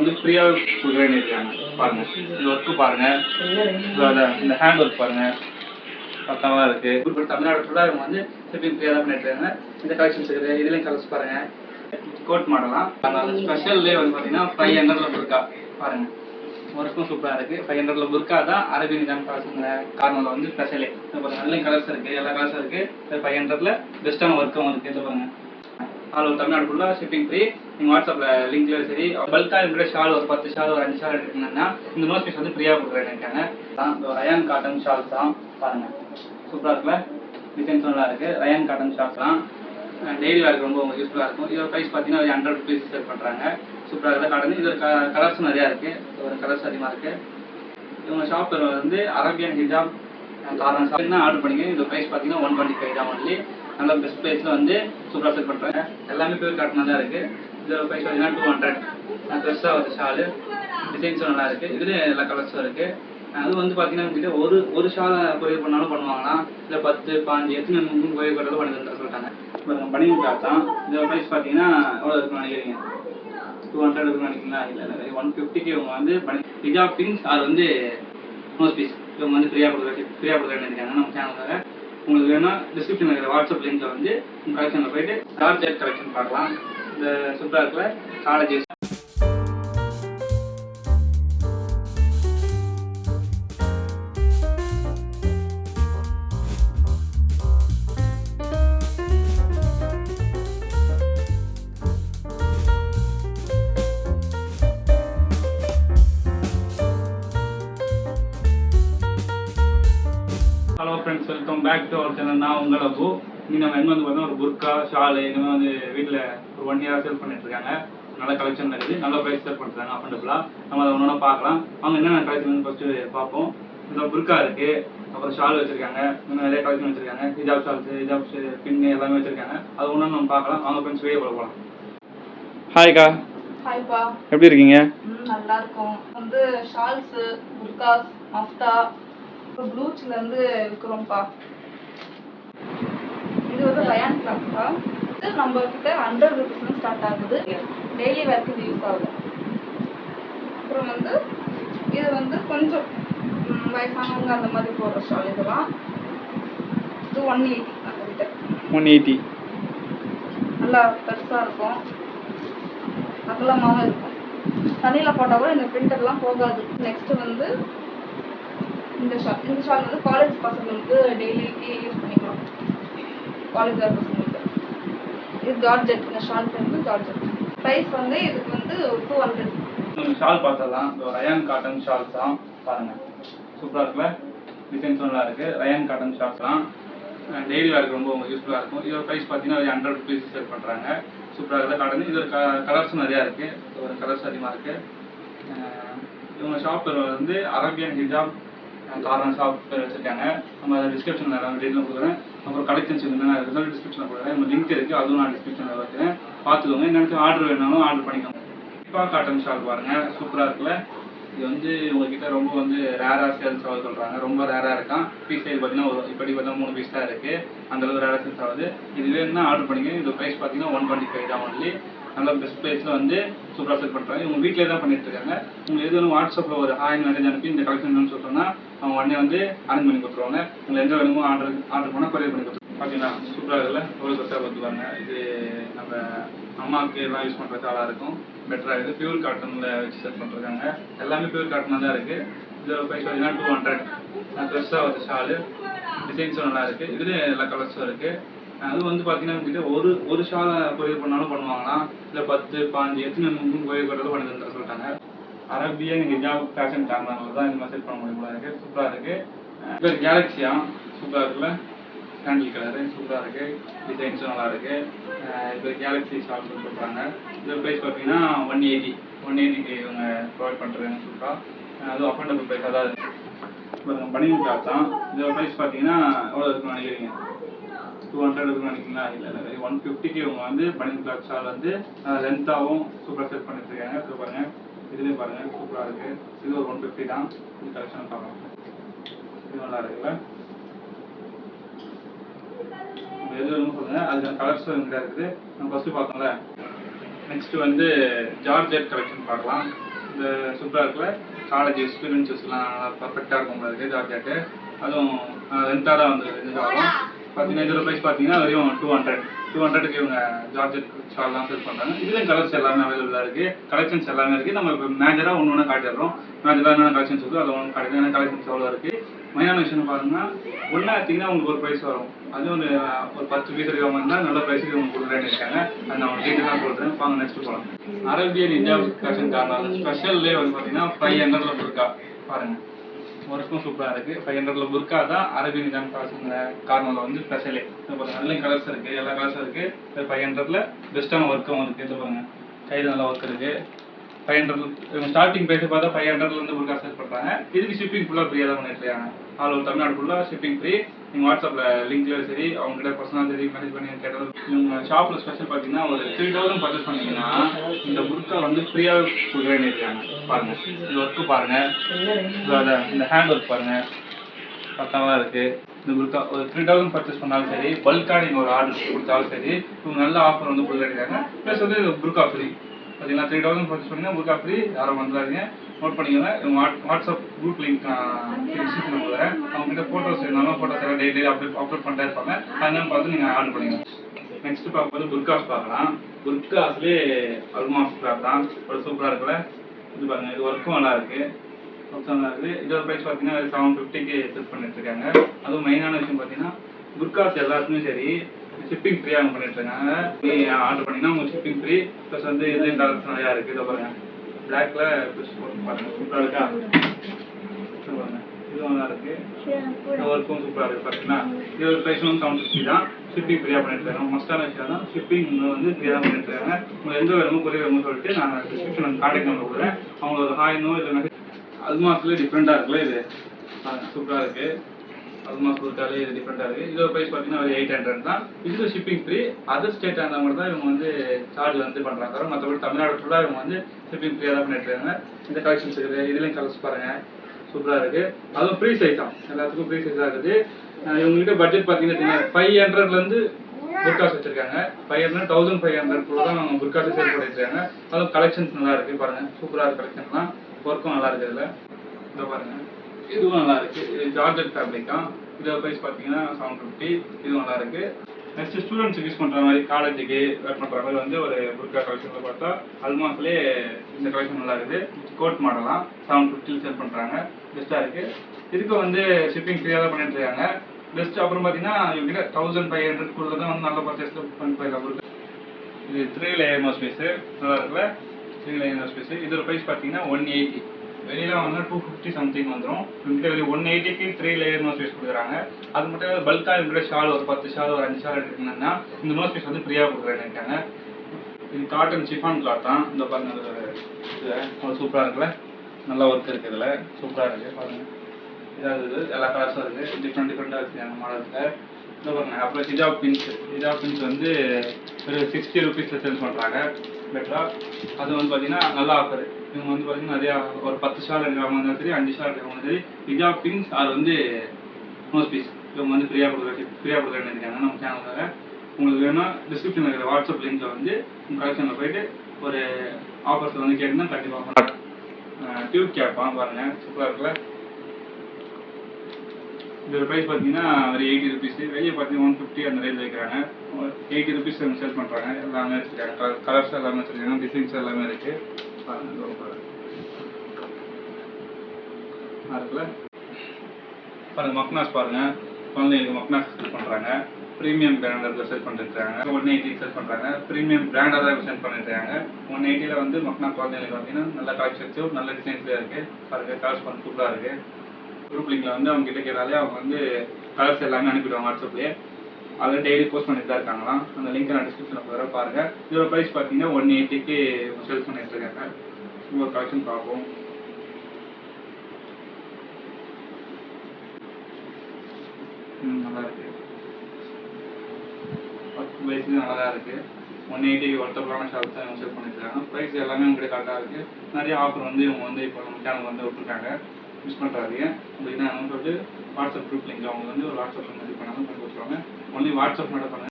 வந்து ஃப்ரீயாக கொடுக்குறேன்னு இருக்காங்க பாருங்க. இந்த ஒர்க்கு பாருங்க. இந்த ஹேண்ட் ஒர்க் பாருங்க. பக்காவா இருக்கு. இப்போ தமிழ்நாடு ஃபுல்லாக இவங்க வந்து ஷிப்பிங் ஃப்ரீயாக தான் பண்ணிட்டு இந்த கலெக்ஷன்ஸ் இருக்குது இதுலேயும் கலர்ஸ் பாருங்க. கோட் மாடலாம் அந்த ஸ்பெஷல்லே வந்து பார்த்தீங்கன்னா ஃபைவ் ஹண்ட்ரட்ல இருக்கா பாருங்க. ஒர்க்கும் சூப்பராக இருக்கு. ஃபைவ் ஹண்ட்ரட்ல புர்க்கா தான் அரபியன் ஜாம் கலர்ஸ் கார்னரில் வந்து ஸ்பெஷலே நல்ல கலர்ஸ் இருக்கு எல்லா கலர்ஸும் இருக்கு. ஃபைவ் ஹண்ட்ரட்ல பெஸ்ட்டான ஒர்க்கும் இருக்கு. பாருங்க. ஆல் ஓவர் தமிழ்நாடு ஃபுல்லாக ஷிப்பிங் ஃப்ரீ நீங்கள் வாட்ஸ்அப்பில் லிங்க்ல சரி. பல்காக இருக்கிற ஷால் ஒரு பத்து ஷால் ஒரு அஞ்சு ஷால் எடுக்கணும்னா இந்த நோஸ் பீஸ் வந்து ஃப்ரீயாக கொடுக்குறேன்னு இருக்காங்க ரயான் காட்டன் ஷால்ஸ் தான் பாருங்க. சூப்பராக இருக்குல்ல? டிசைன்ஸ் நல்லா இருக்கு. ரயான் காட்டன் ஷால்ஸ் தான். டெய்லி வேலைக்கு ரொம்ப உங்களுக்கு யூஸ்ஃபுல்லாக இருக்கும். இதோட ப்ரைஸ் பார்த்தீங்கன்னா ஒரு ஹண்ட்ரட் ருபீஸ் சேல் பண்ணுறாங்க சூப்பராக இருக்குது காட்டன் இது க கலர்ஸும் நிறையா இருக்குது ஒரு கலர்ஸ் அதிகமாக இருக்குது இவங்க ஷாப் வந்து அரேபியன் ஹிஜாப் காரணம் ஷாப் ஆர்டர் பண்ணிக்கிறேன் இந்த ப்ரைஸ் பார்த்தீங்கன்னா ஒன் டுவெண்ட்டி ஃபைவ் தான் ஒன்லி நல்ல பெஸ்ட் ப்ரைஸில் வந்து சூப்பராக செல் பண்ணுறாங்க எல்லாமே பேர் காட்டனாக தான் இருக்குது இதோட ப்ரைஸ் பார்த்தீங்கன்னா டூ ஹண்ட்ரட் பெருசாக ஒரு ஷாலு டிசைன்ஸும் நல்லா இருக்குது இதுலேயும் எல்லா கலர்ஸும் இருக்குது அது வந்து பார்த்தீங்கன்னா ஒரு ஒரு ஷாலை கொரியர் பண்ணாலும் பண்ணுவாங்கன்னா இல்லை பத்து பாஞ்சு எத்தனை கொரியர் பண்ணுறது பண்ணி தர சொல்லிட்டாங்க. இப்போ பனியன் கிளாத் தான் இதோட ப்ரைஸ் பார்த்தீங்கன்னா எவ்வளோ இருக்குன்னு நினைக்கிறீங்க? டூ ஹண்ட்ரட் இருக்குன்னு நினைக்கிறீங்களா? இல்லை இல்லை ஒன் ஃபிஃப்டிக்கு இவங்க வந்து பனி ஹிஜாப் பின்ஸ் அது வந்து நோஸ் பீஸ் இவங்க வந்து ஃப்ரீயாக கொடுக்குற ஃப்ரீயாக கொடுக்குறேன்னு நினைக்கிறாங்க நம்ம சேனலுக்காக உங்களுக்கு வேணா டிஸ்கிரிப்ஷனில் இருக்கிற வாட்ஸ்அப் லிங்க்ல வந்து கலெக்ஷனில் போயிட்டு சார்ஜர் கலெக்ஷன் பார்க்கலாம். இந்த சூப்பராக இருக்கிற colleges hello friends welcome back to our channel நான் உங்கள் அபு. இன்னைக்கு நம்ம எங்கே வந்து பார்த்தோம்னா ஒரு புர்கா ஷாலு மாதிரி வந்து வீட்டில் ஒரு ஒன் இயராக சேல் பண்ணிட்டு இருக்காங்க. நல்ல கலெக்ஷன் இருக்குது நல்ல ப்ரைஸ் சேல் பண்ணுறாங்க அஃபண்டபுளாக நம்ம அதை ஒன்றா பார்க்கலாம். அவங்க என்னென்ன கலெக்ஷன் ஃபஸ்ட்டு பார்ப்போம். இந்த புர்கா இருக்குது அப்புறம் ஷால் வச்சுருக்காங்க. இன்னும் நிறைய கலெக்ஷன் வச்சுருக்காங்க. ஹிஜாப் ஷால்ஸு ஹிஜாப் பின்னு எல்லாமே வச்சுருக்காங்க. அது ஒன்றா நம்ம பார்க்கலாம். அவங்க ஃப்ரெண்ட்ஸ் வீடியோ போகலாம் ஹாய்க்கா ஹாய்ப்பா எப்படி இருக்கீங்க? நல்லா இருக்கும். வந்து ஷால்ஸு புர்காஸ் மஃப்தா இப்போ ப்ளூச்சில் இருந்து விற்கிறோம்ப்பா இது வந்து ரயான் கிளாத்ப்பா இது நம்ம கிட்ட ஹண்ட்ரட் ருபீஸ்ல ஸ்டார்ட் ஆகுது. டெய்லி வேர்க்கு இது யூஸ் ஆகுது. அப்புறம் வந்து இது வந்து கொஞ்சம் வயசானவங்க அந்த மாதிரி போடுற ஷால் இதெல்லாம். இது ஒன் எயிட்டி நம்ம கிட்ட ஒன் எயிட்டி நல்லா பெருசாக இருக்கும். அகலமாகவும் இருக்கும். தண்ணியில் போட்டால் கூட இந்த பிரிண்டர்லாம் போகாது. நெக்ஸ்ட் வந்து இந்த ஷால் இந்த ஷால் வந்து காலேஜ் பசங்களுக்கு டெய்லிக்கு யூஸ் பண்ணிக்கலாம். காலேஜ் வர பசங்களுக்கு. இது ஜார்ஜெட் இந்த ஷால் பேர் வந்து ஜார்ஜெட் ப்ரைஸ் வந்து இதுக்கு வந்து டூ ஹண்ட்ரட் ஷால் பார்த்தலாம் இந்த ரயான் காட்டன் ஷால்ஸ் தான். பாருங்கள் சூப்பராக இருக்குல்ல? டிசைன்ஸ் நல்லா இருக்குது ரயான் காட்டன் ஷால்ஸ் தான். டெய்லி வேர்க்கு ரொம்ப யூஸ்ஃபுல்லாக இருக்கும். இதோட ப்ரைஸ் பார்த்தீங்கன்னா ஒரு ஹண்ட்ரட் ருபீஸ் சேல் பண்ணுறாங்க சூப்பராக இருக்குது காட்டன் இதோட க கலர்ஸும் நிறையா இருக்குது ஒரு கலர்ஸ் அதிகமாக இருக்குது இவங்க ஷாப் பேர் வந்து அரேபியன் ஹிஜாப் காரணம் ஷாப் பேர் நம்ம அதை டிஸ்கிரிப்ஷனில் நான் டீட்டெயில் கொடுக்குறேன். அப்புறம் கலெக்ஷன்ஸ் என்னென்ன ரிசல்ட் டிஸ்கிரிப்ஷனில் கொடுக்குறேன். நம்ம லிங்க் இருக்குது அதுவும் நான் டிஸ்கிரிப்ஷனில் வைக்கிறேன். பார்த்துக்கோங்க. என்னென்னு ஆர்டர் வேணாலும் ஆர்டர் பண்ணிக்கோங்க. இப்போ காட்டன் ஷால் பாருங்கள் சூப்பராக இருக்குல்ல? இது வந்து உங்ககிட்ட ரொம்ப வந்து ரேராக சேல்ஸ் ஆகுது சொல்கிறாங்க ரொம்ப ரேராக இருக்கான். பீஸ் சைஸ் பார்த்தீங்கன்னா ஒரு இப்படி பார்த்தா மூணு பீஸ் தான் இருக்குது அந்த அளவுக்கு ரேராக சேல்ஸ் ஆகுது. இது வேணும்னா ஆர்டர் பண்ணிக்கோங்க. இது ப்ரைஸ் பார்த்தீங்கன்னா ஒன் டுவெண்ட்டி ஃபைவ் தான் ஒன்லி நல்ல பெஸ்ட் ப்ரைஸில் வந்து சூப்பராக செல் பண்ணுறாங்க இவங்க வீட்டிலே தான் பண்ணிட்டு இருக்காங்க. உங்களுக்கு எது வேணும் வாட்ஸ்அப்பில் ஒரு ஹாய் மெசேஜ் அனுப்பி இந்த கலெக்ஷன் சொல்லிட்டோம்னா அவங்க உடனே வந்து அரேஞ்ச் பண்ணி கொடுத்துருவாங்க. உங்களுக்கு எந்த வேணுமோ ஆர்டர் ஆர்டர் பண்ணால் கொரியர் பண்ணி கொடுத்துருவாங்க. பார்த்தீங்கன்னா சூப்பராக இருக்குல்ல? எவ்வளோ பெஸ்ட்டாக பார்த்துருவாங்க இது நம்ம அம்மாவுக்கு எல்லாம் யூஸ் பண்ணுறது ஆளாக இருக்கும். பெட்டராக இருக்குது. பியூர் காட்டனில் வச்சு செட் பண்ணிருக்காங்க. எல்லாமே பியூர் காட்டனாக தான் இருக்குது இதோட ப்ரைஸ் பார்த்தீங்கன்னா டூ ஹண்ட்ரட் ஃப்ரெஷ்ஷாக ஒரு ஷாலு டிசைன்ஸும் நல்லா இருக்குது இதுலேயும் எல்லா கலர்ஸும் இருக்குது அது வந்து பார்த்தீங்கன்னா உங்ககிட்ட ஒரு ஒரு ஷாலை கொரியர் பண்ணாலும் பண்ணுவாங்களாம் இல்லை பத்து பாஞ்சு எத்தனை மூணு கொரியர் பண்ணுறதும் பண்ணி தந்துட சொல்லிட்டாங்க. நீங்கள் ஹிஜாப் ஃபேஷன் கேமராவில் தான் இந்த மாதிரி செட் பண்ண முடியும் போல இருக்குது சூப்பராக இருக்குது இப்போ கேலக்ஸியா சூப்பராக இருக்குல்ல? கேண்டில் கலரு சூப்பராக இருக்குது டிசைன்ஸும் நல்லா இருக்குது இப்போ கேலக்ஸி ஷாப் சொல்கிறாங்க இது ப்ரைஸ் பார்த்தீங்கன்னா ஒன் எயிட்டி ஒன் எயிட்டிக்கு இவங்க ப்ரொவைட் பண்ணுறாங்க சூப்பராக அதுவும் அஃபோர்டபுள் தான் இருக்குது இப்போ பனியன் கிளாத் தான் இதோட ப்ரைஸ் பார்த்தீங்கன்னா எவ்வளோ இருக்குன்னு நினைக்கிறீங்க? டூ ஹண்ட்ரட் இருக்குன்னு நினைக்கிறீங்களா? இல்லை இல்லை ஒன் ஃபிஃப்டிக்கு இவங்க வந்து பனியன் கிளாத் ஷால் வந்து லென்த்தாகவும் சூப்பராக செட் பண்ணிட்டு இருக்காங்க இப்போ பாருங்க. இதுலேயும் பாருங்க. சூப்பராக இருக்குது இது ஒரு ஒன் ஃபிஃப்டி தான். இது கலெக்ஷன் பார்க்கலாம். இது நல்லா இருக்குல்ல? எது வேணுமோ சொல்லுங்க. அதுக்கான கலர்ஸ் எங்கிட்ட இருக்குது. நம்ம ஃபஸ்ட்டு பார்த்தோம்ல நெக்ஸ்ட் வந்து ஜார்ஜெட் கலெக்ஷன் பார்க்கலாம். இந்த சூப்பராக இருக்குல்ல? காலேஜ் எக்ஸ்பீரியன்ஸஸ்லாம் பர்ஃபெக்டாக இருக்கும் உங்களுக்கு ஜார்ஜெட்டு அதுவும் ரெண்டாக தான் வந்து இது வரும் பார்த்தீங்கன்னா இதோட ப்ரைஸ் பார்த்தீங்கன்னா வெறும் டூ ஹண்ட்ரட் டூ ஹண்ட்ரடுக்கு இவங்க ஜார்ஜெட் ஷால்லாம் சேல் பண்ணுறாங்க இதுலேயும் கலர்ஸ் எல்லாமே அவைலபிளாக இருக்குது கலெக்ஷன்ஸ் எல்லாமே இருக்குது நம்ம இப்போ மேஜராக ஒன்று ஒன்று காட்டிடுறோம். மேஜராக என்னென்ன கலெக்ஷன்ஸ் இருக்குது அதை ஒன்று காட்டுறது கலெக்ஷன்ஸ் எவ்வளோ இருக்குது மெயினான விஷயம் பாருங்கன்னா ஒன்றா எடுத்தீங்கன்னா உங்களுக்கு ஒரு ப்ரைஸ் வரும். அது ஒரு ஒரு பத்து பீஸ் இருக்கிற மாதிரி இருந்தால் நல்ல ப்ரைஸுக்கு உங்களுக்கு கொடுக்குறேன்னு இருக்காங்க. அது நான் உங்களுக்கு டீட்டெயிலாக சொல்கிறேன் வாங்க நெக்ஸ்ட் போகலாம் அரேபியன் இந்தியா கலெக்ஷன் காரணம். ஸ்பெஷல்லே வந்து பார்த்தீங்கன்னா ஃபைவ் ஹண்ட்ரட்ல இருக்கா பாருங்கள் ஒர்க்கும் சூப்பராக இருக்குது ஃபைவ் ஹண்ட்ரட்ல புர்க்கா தான் அரேபியன் இந்தியன் ஃபேஷன் கார்னரில் வந்து ஸ்பெஷலே நல்ல கலர்ஸ் இருக்குது எல்லா கலர்ஸும் இருக்குது ஃபைவ் ஹண்ட்ரட்ல பெஸ்ட்டான ஒர்க்கும் இருக்குது இது பாருங்க கையில் நல்லா ஒர்க் இருக்குது ஃபைவ் ஹண்ட்ரட் ஸ்டார்டிங் ப்ரைஸ் பார்த்தா ஃபைவ் ஹண்ட்ரட்லேருந்து புர்க்கா சேல் பண்ணுறாங்க இதுக்கு ஷிப்பிங் ஃபுல்லாக ஃப்ரீயாக தான் பண்ணிட்டு இருக்காங்க. ஆல் ஓவர் தமிழ்நாடு ஃபுல்லாக ஷிப்பிங் ஃப்ரீ நீங்கள் வாட்ஸ்அப்பில் லிங்க்ல சரி அவங்ககிட்ட பர்சனலாக சரி மெசேஜ் பண்ணி கேட்டாலும் இவங்க ஷாப்பில் ஸ்பெஷல் பார்த்தீங்கன்னா ஒரு த்ரீ தௌசண்ட் பர்ச்சேஸ் பண்ணிங்கன்னா இந்த புர்க்கா வந்து ஃப்ரீயாக கொடுக்குறேன்னு இருக்காங்க. பாருங்க. இந்த ஒர்க்கு பாருங்க. இந்த ஹேண்ட் ஒர்க் பாருங்க. பக்காவாக இருக்கு. இந்த குருக்கா ஒரு த்ரீ தௌசண்ட் பர்ச்சேஸ் பண்ணாலும் சரி பல்காக நீங்கள் ஒரு ஆர்டர் கொடுத்தாலும் சரி இவங்க நல்ல ஆஃபர் வந்து கொடுக்குறாங்க ப்ளஸ் வந்து இது புர்கா ஃப்ரீ பார்த்தீங்கன்னா த்ரீ தௌசண்ட் பர்ச்சேஸ் பண்ணீங்கன்னா புர்கா ஃப்ரீ யாரும் வந்துடாதீங்க. நோட் பண்ணிக்கோங்க. வாட்ஸ்அப் குரூப் லிங்க் டிஸ்கிரிப்ஷன் கொடுக்குறேன் அவங்க கிட்ட ஃபோட்டோஸ் இருந்தாலும் ஃபோட்டோஸ் எல்லாம் டெய்லி அப்டேட் அப்லோட் பண்ணிட்டே இருப்பாங்க. அதனால பார்த்து நீங்கள் ஆர்டர் பண்ணிக்கோங்க. நெக்ஸ்ட் பார்க்கும்போது புர்காஸ் பார்க்கலாம். புர்காஸ்லேயே அல்மாஸ் கிளாத் தான் ஒரு சூப்பராக இருக்குல்ல இது பாருங்கள் இது ஒர்க்கும் நல்லா இருக்குது ஒர்க்கும் நல்லா இதோட ப்ரைஸ் பார்த்தீங்கன்னா செவன் ஃபிஃப்டிக்கு செட் பண்ணிட்டு இருக்காங்க. அதுவும் மெயினான விஷயம் பார்த்தீங்கன்னா புர்காஸ் எல்லாத்துக்குமே சரி ஷிப்பிங் ஃப்ரீயாக பண்ணிட்டு இருக்காங்க. நீ ஆர்டர் பண்ணீங்கன்னா உங்களுக்கு ஷிப்பிங் ஃப்ரீ ப்ளஸ் வந்து இதுலேயும் கலர்ஸ் நிறையா இருக்குது இதை பாருங்க. பிளாக்ல பாருங்க. சூப்பராக இருக்கா? இது பாருங்க. இதுவும் நல்லா இருக்கு. ஒர்க்கும் சூப்பராக இருக்குது பார்த்தீங்கன்னா இதோட ப்ரைஸ் வந்து செவன் ஃபிஃப்டி தான். ஷிப்பிங் ஃப்ரீயாக பண்ணிட்டு இருக்காங்க. மஸ்டான விஷயம் தான். ஷிப்பிங் வந்து ஃப்ரீயாக தான் பண்ணிட்டு இருக்காங்க. உங்களுக்கு எந்த வேணுமோ கொரிய வேணுமோ சொல்லிட்டு நான் டிஸ்கிரிப்ஷன் காண்டாக்ட் நம்பர் கொடுக்குறேன். அவங்களோட ஒரு ஹாய்னோ இல்லை அது அல்மாஸ்ல டிஃப்ரெண்ட்டாக இருக்குல்ல இது? சூப்பராக இருக்கு. அல்மாஸ் கொடுத்தாலே இது டிஃப்ரெண்ட்டாக இருக்குது இதோட ப்ரைஸ் பார்த்தீங்கன்னா ஒரு எயிட் ஹண்ட்ரட் தான். இதில் ஷிப்பிங் ஃப்ரீ அதர் ஸ்டேட்டாக இருந்தால் மட்டும் தான் இவங்க வந்து சார்ஜ் வந்து பண்ணுறாங்க மற்றபடி தமிழ்நாடு ஃபுல்லாக இவங்க வந்து ஷிப்பிங் ஃப்ரீயாக தான் பண்ணிட்டு இருக்காங்க. இந்த கலெக்ஷன்ஸ் இருக்குது இதுலேயும் கலர்ஸ் பாருங்கள் சூப்பராக இருக்குது அதுவும் ப்ரீ சைஸ் தான். எல்லாத்துக்கும் ஃப்ரீ சைஸாக இருக்குது. இவங்ககிட்ட பட்ஜெட் பார்த்தீங்கன்னா ஃபைவ் ஹண்ட்ரட்லேருந்து புர்காஸ் வச்சிருக்காங்க five hundred thousand five hundred குள்ள தான் அவங்க புர்காஸ் சேல் பண்ணிருக்காங்க அதுவும் கலெக்ஷன்ஸ் நல்லா இருக்கு பாருங்க. சூப்பராக இருக்கு கலெக்ஷன்லாம் ஒர்க்கும் நல்லா இருக்கு இதில். இதோ பாருங்க. இதுவும் நல்லா இருக்கு. இது ஜார்ஜெட் ஃபேப்ரிக் தான் இதோட ப்ரைஸ் பார்த்தீங்கன்னா செவன் ஃபிஃப்டி இதுவும் நல்லா இருக்கு. நெக்ஸ்ட் ஸ்டூடெண்ட்ஸுக்கு யூஸ் பண்ணுற மாதிரி காலேஜுக்கு வேர் பண்ணுற மாதிரி வந்து ஒரு புர்கா கலெக்ஷனில் பார்த்தா அல்மாஸ்லேயே இந்த கலெக்ஷன் நல்லா இருக்குது. கோட் மாடலாம் செவன் ஃபிஃப்டியில் சேல் பண்ணுறாங்க பெஸ்ட்டாக இருக்குது இதுக்கு வந்து ஷிப்பிங் ஃப்ரீயாக தான் பண்ணிட்டு இருக்காங்க. பெஸ்ட் அப்புறம் பார்த்தீங்கன்னா இவங்க தௌசண்ட் ஃபைவ் ஹண்ட்ரட் கூட தான் வந்து நல்ல பர்ச்சேஸ் பண்ணி போயிடலாம் இது த்ரீ லேயர் நோ ஸ்பேஸு நல்லா இருக்குல்ல? த்ரீ லேயர் ஸ்பேஸு இதோட ப்ரைஸ் பார்த்தீங்கன்னா ஒன் எயிட்டி வெளியில வந்து டூ ஃபிஃப்டி சம்திங் வந்துடும் ஃபிஃப்டி ஒன் எயிட்டிக்கு த்ரீ லேயர் நோஸ் பீஸ் கொடுக்குறாங்க. அது மட்டும் பல்காக இருக்கிற ஷால் ஒரு பத்து ஷால் ஒரு அஞ்சு ஷால் எடுக்கணும்னா இந்த நோஸ் பீஸ் வந்து ஃப்ரீயாக கொடுக்குறேன்னு இது காட்டன் சிஃபான் கிளாத் தான். இந்த பாருங்க இது சூப்பராக இருக்குல்ல? நல்லா ஒர்க் இருக்குது இதில். சூப்பராக இருக்குது பாருங்கள் இதாக இருக்குது எல்லா கலர்ஸும் இருக்குது டிஃப்ரெண்ட் டிஃப்ரெண்ட்டாக இருக்குது அந்த மாடலில் பாருங்க அப்புறம் ஹிஜாப் பின்ஸ் ஹிஜாப் பின்ஸ் வந்து ஒரு சிக்ஸ்டி ருபீஸில் சேல் பண்ணுறாங்க பெட்டராக அது வந்து பார்த்தீங்கன்னா நல்ல ஆஃபர் இவங்க வந்து பார்த்தீங்கன்னா நிறையா ஒரு பத்து ஷால் எடுக்கிறவங்க இருந்தாலும் சரி அஞ்சு ஷால் எடுக்கிறவங்க சரி ஹிஜாப் பின்ஸ் அது வந்து நோஸ் பீஸ் இவங்க வந்து ஃப்ரீயாக கொடுக்குற ஃப்ரீயாக கொடுக்குறேன்னு இருக்காங்க நம்ம சேனலுக்காக உங்களுக்கு வேணும்னா டிஸ்கிரிப்ஷனில் இருக்கிற வாட்ஸ்அப் லிங்க்கில் வந்து உங்கள் கலெக்ஷனில் போயிட்டு ஒரு ஆஃபர்ஸில் வந்து கேட்டுன்னா கண்டிப்பாக டியூப் கேப் பாருங்க. சூப்பராக இருக்குல்ல? இதோட ப்ரைஸ் பார்த்தீங்கன்னா ஒரு எயிட்டி ருபீஸ் வெளியே பார்த்தீங்கன்னா ஒன் ஃபிஃப்டி அந்த ரேஞ்ச் வைக்கிறாங்க. எயிட்டி ருபீஸ் சேல் பண்ணுறாங்க எல்லாமே வச்சுருக்காங்க கலர்ஸ் எல்லாமே வச்சுருக்காங்க டிசைன்ஸ் எல்லாமே இருக்குது பாருங்க பாருங்கள் பாருங்க மக்னாஸ் பாருங்க. குழந்தைங்களுக்கு மக்னாஸ் சேல் பண்ணுறாங்க ப்ரீமியம் பிராண்டில் செல் பண்ணிருக்காங்க. ஒன் எயிட்டி செல் பண்ணுறாங்க ப்ரீமியம் பிராண்டாக தான் செல் பண்ணிருக்காங்க. ஒன் எயிட்டியில் வந்து மக்னா குழந்தைங்களுக்கு பார்த்தீங்கன்னா நல்ல கலெக்ஷன்ஸும் நல்ல டிசைன்ஸும் இருக்குது பாருங்க கலர்ஸ் பண்ண சூப்பராக இருக்குது குரூப் லிங்க்ல வந்து அவங்க கிட்ட கேட்டாலே அவங்க வந்து கலர்ஸ் எல்லாமே அனுப்பிடுவாங்க வாட்ஸ்அப்லேயே அதில் டெய்லி போஸ்ட் பண்ணிட்டு தான் இருக்காங்களாம். அந்த லிங்க் நான் டிஸ்கிரிப்ஷனில் போகிற பாருங்க. இதோட ப்ரைஸ் பார்த்தீங்கன்னா ஒன் எயிட்டிக்கு சேல்ஸ் பண்ணிட்டு இருக்காங்க. ஒரு கலெக்ஷன் பார்ப்போம். ம் நல்லா இருக்கு. பத்து வயசுலேயும் நல்லா தான் இருக்கு. ஒன் எயிட்டி ஒருத்தப்பலான ஷாப் தான் சேல் பண்ணிட்டு இருக்காங்க. ப்ரைஸ் எல்லாமே உங்கள்கிட்ட கரெக்டாக இருக்கு. நிறைய ஆஃபர் வந்து இவங்க வந்து இப்போ நம்ம சேனல் வந்து விட்டுருக்காங்க. மிஸ் பண்ணுறாதீங்க உங்களுக்கு என்ன சொல்லிட்டு வாட்ஸ்அப் குரூப் லிங்க் அவங்க வந்து ஒரு வாட்ஸ்அப்பில் மெசேஜ் பண்ணாமல் பண்ணி கொடுத்துருவாங்க. ஒன்லி வாட்ஸ்அப் மட்டும் பண்ணுங்க